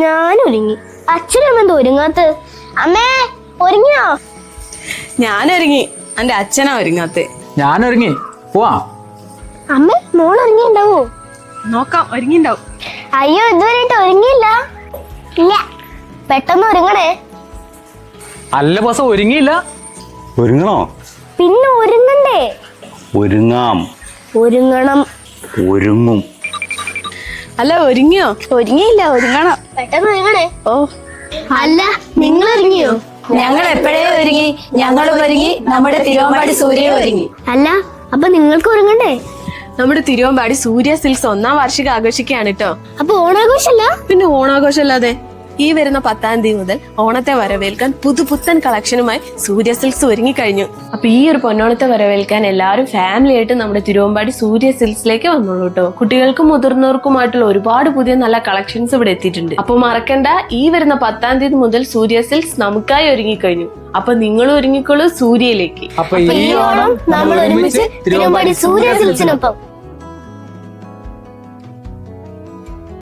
ഞാൻ ഒരുങ്ങി അച്ഛനമ്മ ഒരുങ്ങാത്ത അമ്മേ ഒരുങ്ങിയോ? ഞാൻ ഒരുങ്ങി എന്റെ അച്ഛനാ ഒരുങ്ങാത്ത ഞാൻ ഒരുങ്ങി പോവാ. അമ്മ മോൾ ഒരുങ്ങിണ്ടാവോ നോക്കാം ഒരുങ്ങിണ്ടാവും അയ്യോ ഇതുവരെയായിട്ട് ഒരുങ്ങിയില്ല. ഇല്ല. പെട്ടെന്ന് ഒരുങ്ങണേ. അല്ല ബസ് ഒരുങ്ങിയില്ല. ഒരുങ്ങണോ? പിന്നെ ഒരുങ്ങണ്ടേ? ഒരുങ്ങാം. ഒരുങ്ങണം. ഒരുങ്ങും. അല്ല ഒരുങ്ങിയോ? ഒരുങ്ങിയില്ല ഒരുങ്ങണം. പെട്ടെന്ന് ഒരുങ്ങണേ. ഓ. അല്ല നിങ്ങൾ ഒരുങ്ങിയോ ഞങ്ങൾ എപ്പോഴേ ഒരുങ്ങി ഞങ്ങൾ ഒരുങ്ങി നമ്മുടെ തിരുവമ്പാടി സൂര്യ ഒരുങ്ങി. അല്ല അപ്പൊ നിങ്ങൾക്ക് ഒരുങ്ങണ്ടേ? നമ്മുടെ തിരുവമ്പാടി സൂര്യ സിൽസ് ഒന്നാം വാർഷികം ആഘോഷിക്കുകയാണ് കേട്ടോ. അപ്പൊ ഓണാഘോഷല്ല പിന്നെ ഓണാഘോഷം അല്ലാതെ ഈ വരുന്ന പത്താം തീയതി മുതൽ ഓണത്തെ വരവേൽക്കാൻ പുതുപുത്തൻ കളക്ഷനുമായി സൂര്യ സിൽസ് ഒരുങ്ങി കഴിഞ്ഞു അപ്പൊ ഈ ഒരു പൊന്നോണത്തെ വരവേൽക്കാൻ എല്ലാവരും ഫാമിലി ആയിട്ട് നമ്മുടെ തിരുവമ്പാടി സൂര്യ സിൽക്സിലേക്ക് വന്നോളൂ കേട്ടോ കുട്ടികൾക്കും മുതിർന്നവർക്കുമായിട്ടുള്ള ഒരുപാട് പുതിയ നല്ല കളക്ഷൻസ് ഇവിടെ എത്തിയിട്ടുണ്ട്. അപ്പൊ മറക്കണ്ട ഈ വരുന്ന പത്താം തീയതി മുതൽ സൂര്യ സിൽക്സ് നമുക്കായി ഒരുങ്ങി കഴിഞ്ഞു അപ്പൊ നിങ്ങൾ ഒരുങ്ങിക്കോളൂ സൂര്യയിലേക്ക്. അപ്പൊ ഈ ഓണം നമ്മൾ ഒരുമിച്ച് തിരുവമ്പാടി സൂര്യ സിൽസിനൊപ്പം